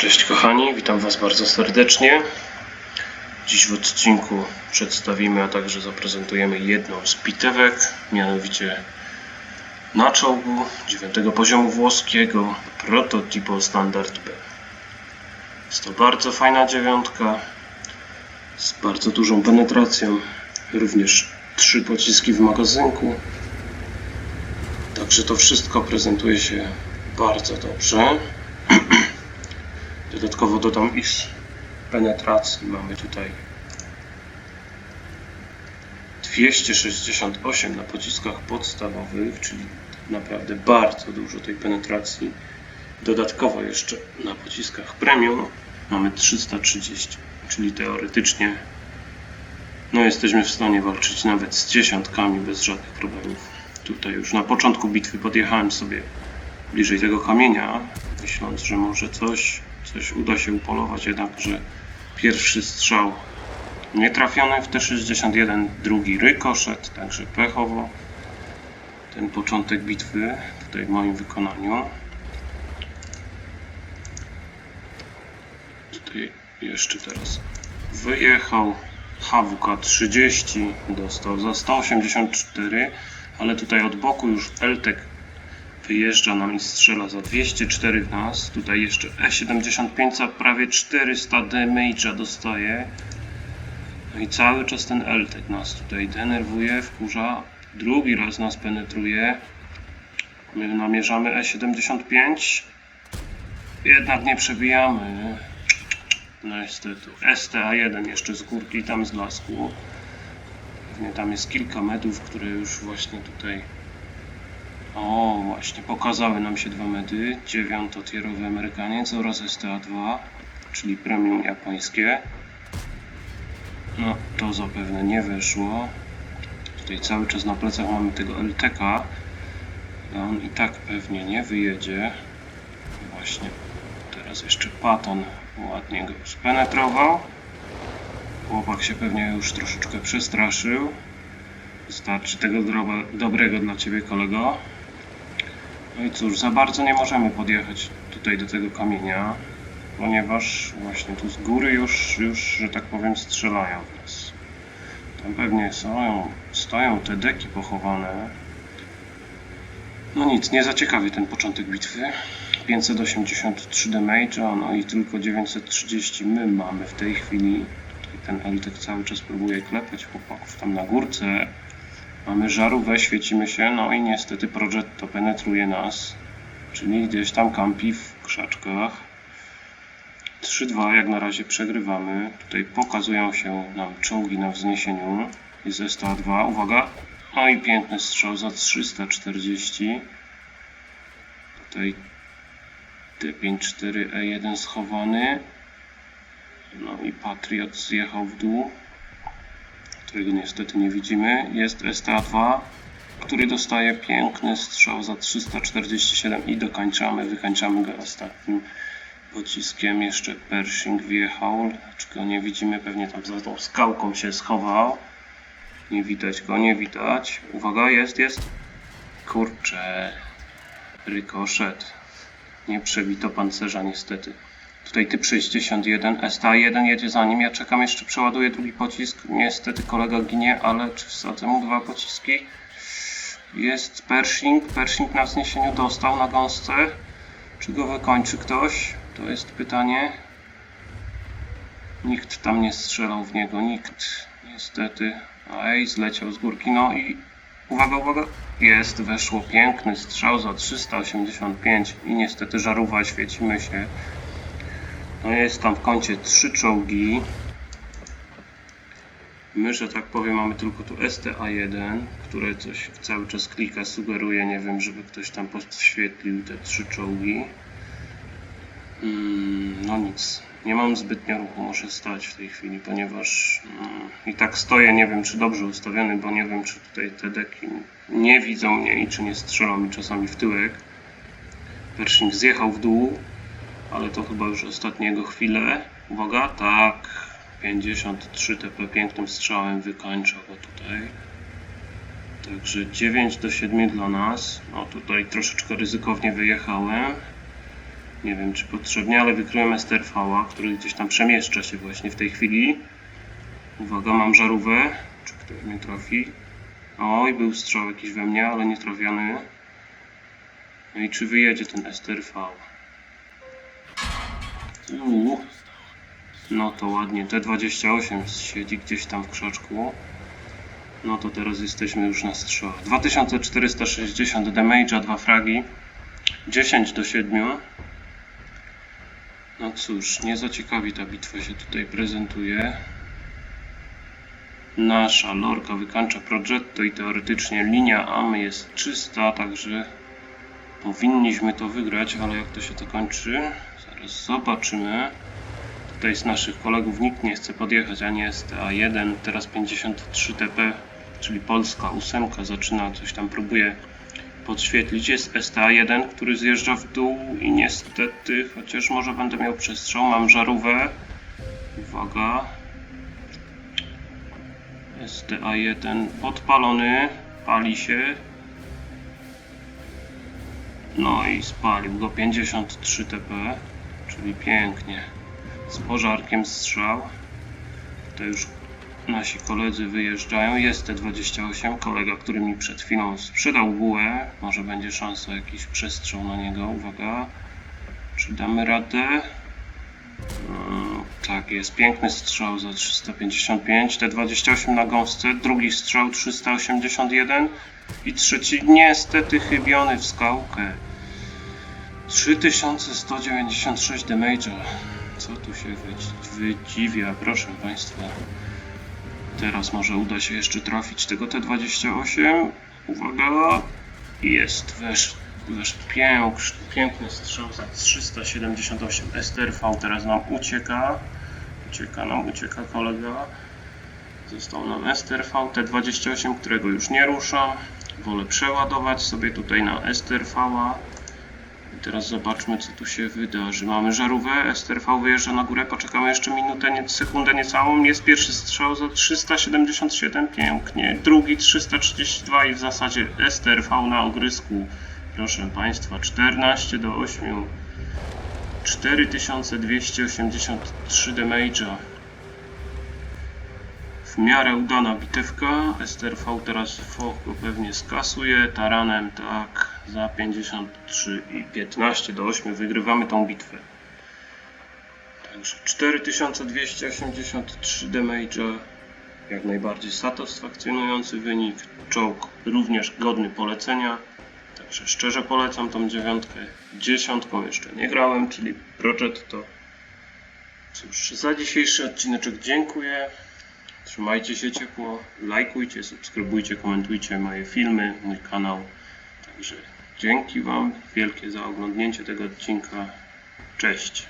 Cześć kochani, witam Was bardzo serdecznie. Dziś w odcinku przedstawimy, a także zaprezentujemy jedną z bitewek, mianowicie na czołgu 9 poziomu włoskiego Prototipo Standard B. Jest to bardzo fajna dziewiątka z bardzo dużą penetracją, również trzy pociski w magazynku. Także to wszystko prezentuje się bardzo dobrze. Dodatkowo dodam, iż penetracji mamy tutaj 268 na pociskach podstawowych, czyli naprawdę bardzo dużo tej penetracji. Dodatkowo jeszcze na pociskach premium mamy 330, czyli teoretycznie no jesteśmy w stanie walczyć nawet z dziesiątkami bez żadnych problemów. Tutaj już na początku bitwy podjechałem sobie bliżej tego kamienia, myśląc, że może coś, coś uda się upolować, jednakże pierwszy strzał nie trafiony w T61, drugi rykoszet, także pechowo. Ten początek bitwy tutaj w moim wykonaniu. Tutaj jeszcze teraz wyjechał HWK 30, dostał za 184, ale tutaj od boku już Eltek wyjeżdża nam i strzela za 204 w nas. Tutaj jeszcze E75 za prawie 400 damage'a dostaje. No i cały czas ten Eltek nas tutaj denerwuje, wkurza. Drugi raz nas penetruje. My namierzamy E75. Jednak nie przebijamy. No niestety. STA1 jeszcze z górki tam z lasku. Pewnie tam jest kilka medów, które już właśnie tutaj o, właśnie, pokazały nam się dwa medy. Dziewiątotierowy Amerykaniec oraz STA2, czyli premium japońskie. No, to zapewne nie weszło. Tutaj cały czas na plecach mamy tego LTK. No, on i tak pewnie nie wyjedzie. Właśnie, teraz jeszcze Paton ładnie go spenetrował. Chłopak się pewnie już troszeczkę przestraszył. Wystarczy tego dobrego dla Ciebie kolego. No i cóż, za bardzo nie możemy podjechać tutaj do tego kamienia, ponieważ właśnie tu z góry już, już że tak powiem, strzelają w nas. Tam pewnie są, stoją te deki pochowane. No nic, nie zaciekawi ten początek bitwy. 583 damage'a, no i tylko 930 my mamy w tej chwili. Tutaj ten Eltek cały czas próbuje klepać chłopaków tam na górce. Mamy żarówkę, świecimy się, no i niestety Progetto penetruje nas, czyli gdzieś tam kampi w krzaczkach. 3-2 jak na razie przegrywamy. Tutaj pokazują się nam czołgi na wzniesieniu. Jest STA2, uwaga. No i piękny strzał za 340. Tutaj T54E1 schowany. No i Patriot zjechał w dół którego niestety nie widzimy, jest STA2, który dostaje piękny strzał za 347 i dokończamy, wykańczamy go ostatnim pociskiem. Jeszcze Pershing wjechał, czego nie widzimy, pewnie tam za tą skałką się schował. Nie widać go, nie widać. Uwaga, jest, jest. Kurczę, rykoszet. Nie przebito pancerza niestety. Tutaj typ 61, STA1 jedzie za nim. Ja czekam, jeszcze przeładuję drugi pocisk. Niestety kolega ginie, ale czy wsadzę mu dwa pociski? Jest Pershing. Pershing na wzniesieniu dostał na gąsce. Czy go wykończy ktoś? To jest pytanie. Nikt tam nie strzelał w niego, nikt. Niestety. Ej, zleciał z górki. No i uwaga, uwaga. Jest, weszło piękny strzał za 385 i niestety żarówa, świecimy się. No jest tam w kącie trzy czołgi. My, że tak powiem, mamy tylko tu STA1, które coś cały czas klika, sugeruje, nie wiem, żeby ktoś tam podświetlił te trzy czołgi. Mm, no nic, nie mam zbytnio ruchu, muszę stać w tej chwili, ponieważ mm, i tak stoję, nie wiem czy dobrze ustawiony, bo nie wiem czy tutaj te deki nie widzą mnie i czy nie strzelą mi czasami w tyłek. Pershing zjechał w dół, ale to chyba już ostatniego chwilę. Uwaga, tak, 53 TP pięknym strzałem wykończa go tutaj. Także 9 do 7 dla nas. No tutaj troszeczkę ryzykownie wyjechałem. Nie wiem czy potrzebnie, ale wykryłem STRV, który gdzieś tam przemieszcza się właśnie w tej chwili. Uwaga, mam żarówę. Czy ktoś mnie trafi? Oj, był strzał jakiś we mnie, ale nie trafiony. No i czy wyjedzie ten STRV? Uuu. No to ładnie. T28 siedzi gdzieś tam w krzaczku. No to teraz jesteśmy już na strzał. 2460 damage'a, dwa fragi. 10 do 7. No cóż, nie za ciekawi ta bitwa się tutaj prezentuje. Nasza lorka wykańcza Progetto i teoretycznie linia AM jest czysta, także powinniśmy to wygrać, ale jak to się to kończy? Zaraz zobaczymy. Tutaj z naszych kolegów nikt nie chce podjechać, ani STA1, teraz 53 TP, czyli polska ósemka zaczyna, coś tam próbuje podświetlić. Jest STA1, który zjeżdża w dół i niestety, chociaż może będę miał przestrzał, mam żarówę. Uwaga. STA1 podpalony, pali się. No i spalił go 53 TP, czyli pięknie. Z pożarkiem strzał. Tutaj już nasi koledzy wyjeżdżają. Jest T28, kolega, który mi przed chwilą sprzedał bułę. Może będzie szansa jakiś przestrzał na niego. Uwaga. Czy damy radę? Mm, tak, jest piękny strzał za 355. T28 na gąsce. Drugi strzał 381. I trzeci niestety chybiony w skałkę. 3196 damage'a. Co tu się wy- wydziwia, proszę Państwa. Teraz może uda się jeszcze trafić tego T28. Uwaga. Jest, wesz, wesz pięk, piękny strzał za 378 STRV. Teraz nam ucieka. Ucieka nam, ucieka kolega. Został nam STRV T28, którego już nie rusza. Wolę przeładować sobie tutaj na STRV. I teraz zobaczmy, co tu się wydarzy. Mamy żarówę, STRV wyjeżdża na górę, poczekamy jeszcze minutę, nie, sekundę niecałą. Jest pierwszy strzał za 377, pięknie. Drugi 332 i w zasadzie STRV na ogrysku. Proszę Państwa, 14 do 8. 4283 damage'a. W miarę udana bitewka. STRV teraz go pewnie skasuje. Taranem tak za 53 i 15 do 8 wygrywamy tą bitwę. Także 4283 damage'a. Jak najbardziej satysfakcjonujący wynik. Czołg również godny polecenia. Także szczerze polecam tą dziewiątkę. Dziesiątką jeszcze nie grałem, czyli Project to. Cóż, za dzisiejszy odcineczek dziękuję. Trzymajcie się ciepło, lajkujcie, subskrybujcie, komentujcie moje filmy, mój kanał. Także dzięki Wam wielkie za oglądnięcie tego odcinka. Cześć.